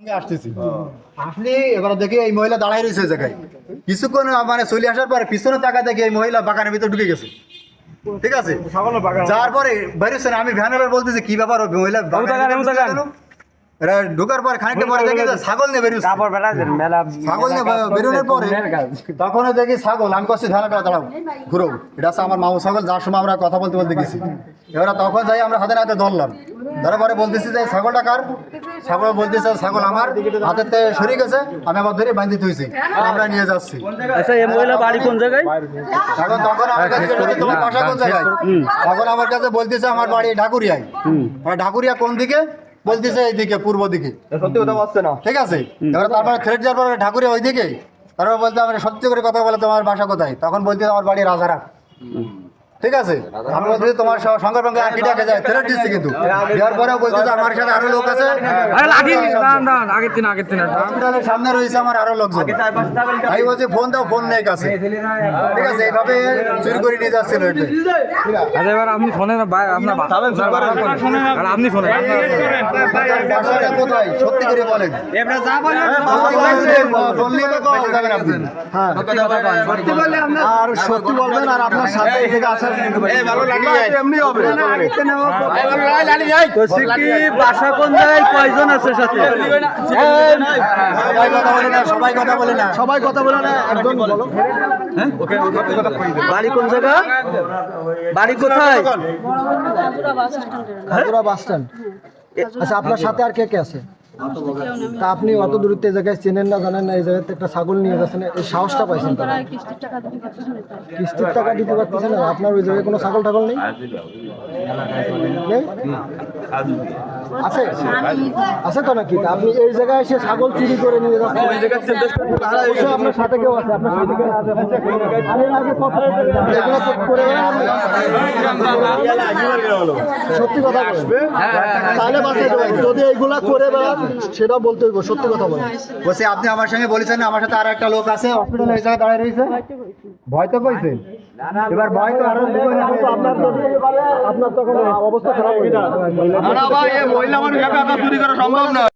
আসতেছি। আসলে এবার দেখি এই মহিলা দাঁড়াই রয়েছে জায়গায়। কিছুক্ষণ মানে চলে আসার পরে পিছনে দেখি এই মহিলা বাগানের ভিতরে ঢুকে গেছে। ঠিক আছে? যার পরে বেরোচ্ছে আমি ভ্যানের বলতেছি কি ব্যাপার? মহিলা ঢোকার পরে খানিকটা পরে দেখি ছাগল নিয়ে বেরোচ্ছে ছাগল নিয়ে বেরোনোর পরে তখন দেখি ছাগল আমি ধ্যান দাঁড়াও ঘুরো। এটা আমার মামু ছাগল যার সময় আমরা কথা বলতে বলতে গেছি। এবার তখন যাই আমরা হাতে হাতে ধরলাম। ধরার পরে বলতেছি যে ছাগলটা কার? ছাগল বলতেছে ছাগল আমার হাতের থেকে সরে গেছে আমি আবার ধরে বাঁধি থইছি আমরা নিয়ে যাচ্ছি। আচ্ছা এই মহিলা বাড়ি কোন জায়গায়? তখন তখন আমার কাছে তোমার বাসা কোন জায়গায়? তখন আমার কাছে বলতেছে আমার বাড়ি ঢাকুরিয়ায়। আর ঢাকুরিয়া কোন দিকে? বলতেছে এইদিকে পূর্ব দিকে। সত্যি কথা বলছে না। ঠিক আছে? এবার তারপরে থ্রেড যাওয়ার পরে ঠাকুরের ওই দিকে তারপর বলতে আমার সত্যি করে কথা বলে তোমার বাসা কোথায়? তখন বলতে আমার বাড়ি রাজারহাট ঠিক আছে আমি যদি তোমার সঙ্গে সঙ্গে আর কি ডাকে যায় থ্রেড দিচ্ছি কিন্তু দেওয়ার পরেও বলছে যে আমার সাথে আরও লোক আছে হসপিটালের সামনে রয়েছে আমার আরও লোকজন আমি বলছি ফোন দাও ফোন নেই কাছে ঠিক আছে এইভাবে চুরি করে নিয়ে যাচ্ছিল আচ্ছা এবার আপনি শোনেন না ভাই আপনার বা- আর আপনি বাসাটা কোথায় সত্যি করে বলেন বললে বেঁচে যাবেন আপনি আর সত্যি বলবেন আর আপনার সাথে জায়গায় আসার এমনি হবে। তো সিকি বাসা কোন জায়গায় কয়জন আছে সাথে? সবাই কথা বলে না সবাই কথা বলে না। সবাই কথা বলে না একজন বলো। বাড়ি কোন জায়গা? বাড়ি কোথায়? Bus stand. আচ্ছা আপনার সাথে আর কে কে আছে? তা আপনি অত দূরত্ব এই জায়গায় চেনেন না জানেন না এই জায়গাতে একটা ছাগল নিয়ে যাচ্ছেন এই সাহসটা পাইছেন তারা। তারা। কিস্তির টাকা দিতে পারতেছেন না আপনার ওই জায়গায় কোনো ছাগল টাগল নেই? আছে? আছে তো নাকি? তা আপনি এই জায়গায় এসে ছাগল চুরি করে নিয়ে যাচ্ছেন। আপনার সাথে কেউ আছে আপনার সাথে কেউ আছে। আরে আগে কথা বলতে হবে। এগুলো তো করে বেড়ান। সত্যি কথা তাহলে যদি এইগুলা করে বেড়ান সেটা বলতে হইব সত্যি কথা বলো। বলছি আপনি আমার সঙ্গে বলেছেন না, আমার সাথে আর একটা লোক আছে হসপিটালে এই জায়গায় দাঁড়িয়ে রয়েছে। ভয় তো কইছে এবার ভয় তো আরও দিব না তো আপনার তো আপনার তখন অবস্থা খারাপ হয়ে যাবে